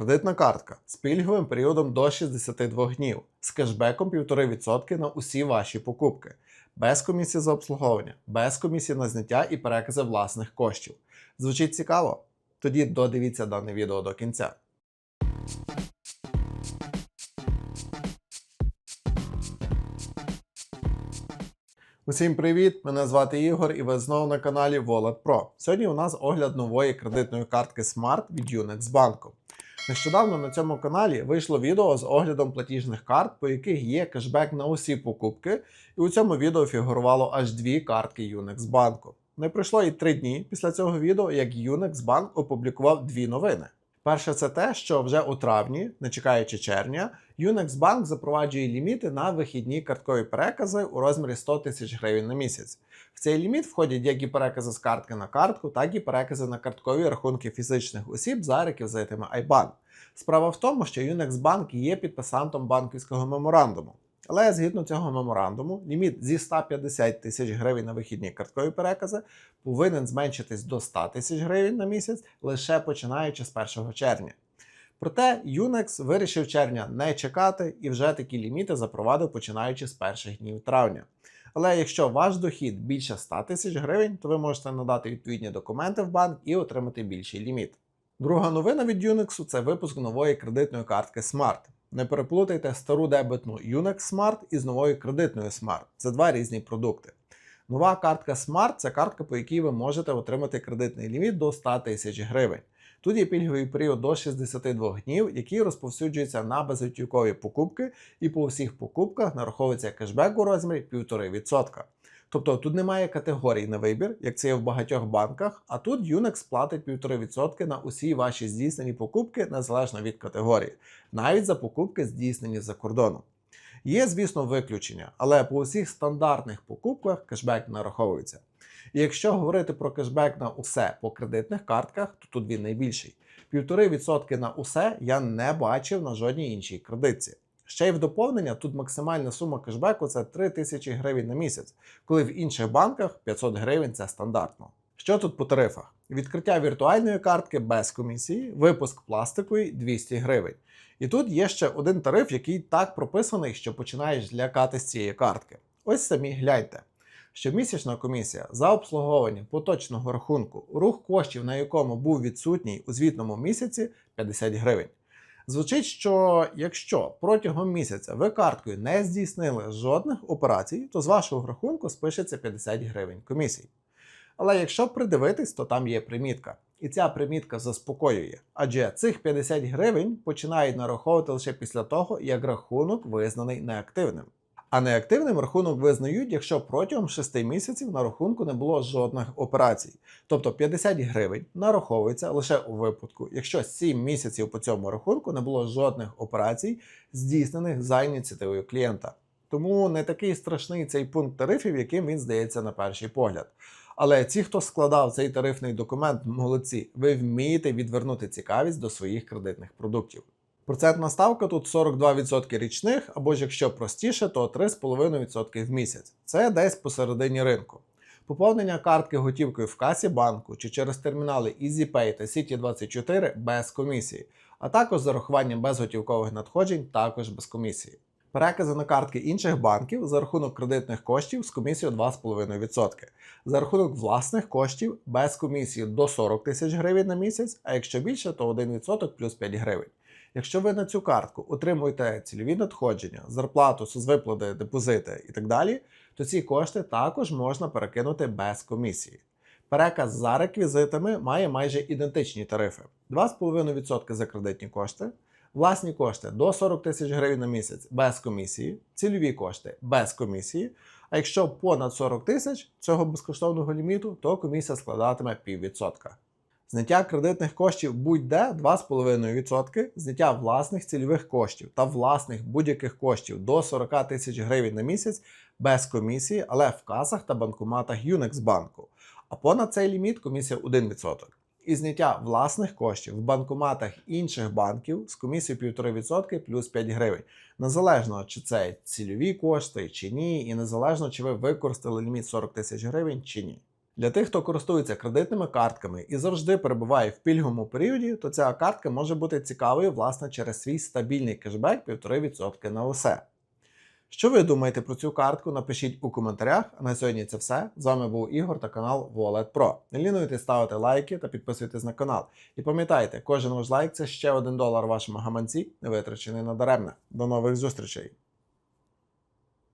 Кредитна картка з пільговим періодом до 62 днів, з кешбеком 1,5% на усі ваші покупки, без комісії за обслуговування, без комісії на зняття і перекази власних коштів. Звучить цікаво? Тоді додивіться дане відео до кінця. Усім привіт! Мене звати Ігор і ви знову на каналі Wallet Pro. Сьогодні у нас огляд нової кредитної картки Smart від Unex банку. Нещодавно на цьому каналі вийшло відео з оглядом платіжних карт, по яких є кешбек на усі покупки, і у цьому відео фігурувало аж дві картки Unex банку. Не пройшло і три дні після цього відео, як Unex банк опублікував дві новини. Перше, це те, що вже у травні, не чекаючи червня, Bank запроваджує ліміти на вихідні карткові перекази у розмірі 100 тисяч гривень на місяць. В цей ліміт входять як і перекази з картки на картку, так і перекази на карткові рахунки фізичних осіб за реквізитами IBAN. Справа в тому, що Bank є підписантом банківського меморандуму. Але згідно цього меморандуму, ліміт зі 150 тисяч гривень на вихідні карткові перекази повинен зменшитись до 100 тисяч гривень на місяць лише починаючи з 1 червня. Проте Unex вирішив червня не чекати і вже такі ліміти запровадив починаючи з перших днів травня. Але якщо ваш дохід більше 100 тисяч гривень, то ви можете надати відповідні документи в банк і отримати більший ліміт. Друга новина від Unix це випуск нової кредитної картки Smart. Не переплутайте стару дебетну Unex Smart із новою кредитною Smart. Це два різні продукти. Нова картка Smart це картка, по якій ви можете отримати кредитний ліміт до 100 тисяч гривень. Тут є пільговий період до 62 днів, який розповсюджується на безготівкові покупки, і по всіх покупках нараховується кешбек у розмірі 1,5%. Тобто тут немає категорій на вибір, як це є в багатьох банках, а тут Unex платить 1,5% на усі ваші здійснені покупки незалежно від категорії, навіть за покупки, здійснені за кордоном. Є, звісно, виключення, але по усіх стандартних покупках кешбек нараховується. І якщо говорити про кешбек на усе по кредитних картках, то тут він найбільший. 1,5% на усе я не бачив на жодній іншій кредитці. Ще й в доповнення тут максимальна сума кешбеку це 3 тисячі гривень на місяць, коли в інших банках 500 гривень це стандартно. Що тут по тарифах? Відкриття віртуальної картки без комісії, випуск пластикової 200 гривень. І тут є ще один тариф, який так прописаний, що починаєш злякати з цієї картки. Ось самі гляньте. Щомісячна комісія за обслуговування поточного рахунку, рух коштів, на якому був відсутній у звітному місяці 50 гривень. Звучить, що якщо протягом місяця ви карткою не здійснили жодних операцій, то з вашого рахунку спишеться 50 гривень комісій. Але якщо придивитись, то там є примітка. І ця примітка заспокоює, адже цих 50 гривень починають нараховувати лише після того, як рахунок визнаний неактивним. А неактивним рахунок визнають, якщо протягом 6 місяців на рахунку не було жодних операцій. Тобто 50 гривень нараховується лише у випадку, якщо 7 місяців по цьому рахунку не було жодних операцій, здійснених за ініціативою клієнта. Тому не такий страшний цей пункт тарифів, яким він здається на перший погляд. Але ті, хто складав цей тарифний документ, молодці, ви вмієте відвернути цікавість до своїх кредитних продуктів. Процентна ставка тут 42% річних, або ж якщо простіше, то 3,5% в місяць. Це десь посередині ринку. Поповнення картки готівкою в касі банку чи через термінали EasyPay та City24 без комісії, а також зарахуванням безготівкових надходжень також без комісії. Перекази на картки інших банків за рахунок кредитних коштів з комісією 2,5%. За рахунок власних коштів без комісії до 40 тисяч гривень на місяць, а якщо більше, то 1% плюс 5 гривень. Якщо ви на цю картку отримуєте цільові надходження, зарплату, соцвиплати, депозити і так далі, то ці кошти також можна перекинути без комісії. Переказ за реквізитами має майже ідентичні тарифи: 2,5% за кредитні кошти, власні кошти до 40 тисяч гривень на місяць без комісії, цільові кошти без комісії. А якщо понад 40 тисяч цього безкоштовного ліміту, то комісія складатиме піввідсотка. Зняття кредитних коштів будь-де 2,5%, зняття власних цільових коштів та власних будь-яких коштів до 40 тисяч гривень на місяць без комісії, але в касах та банкоматах Unex банку. А понад цей ліміт комісія 1%. І зняття власних коштів в банкоматах інших банків з комісією 1,5% плюс 5 гривень. Незалежно, чи це цільові кошти чи ні, і незалежно, чи ви використали ліміт 40 тисяч гривень чи ні. Для тих, хто користується кредитними картками і завжди перебуває в пільговому періоді, то ця картка може бути цікавою власне через свій стабільний кешбек 1,5% на усе. Що ви думаєте про цю картку? Напишіть у коментарях. А на сьогодні це все. З вами був Ігор та канал Wallet Pro. Не лінуйтесь ставити лайки та підписуйтесь на канал. І пам'ятайте, кожен ваш лайк це ще один долар вашому гаманці, не витрачений надаремне. До нових зустрічей!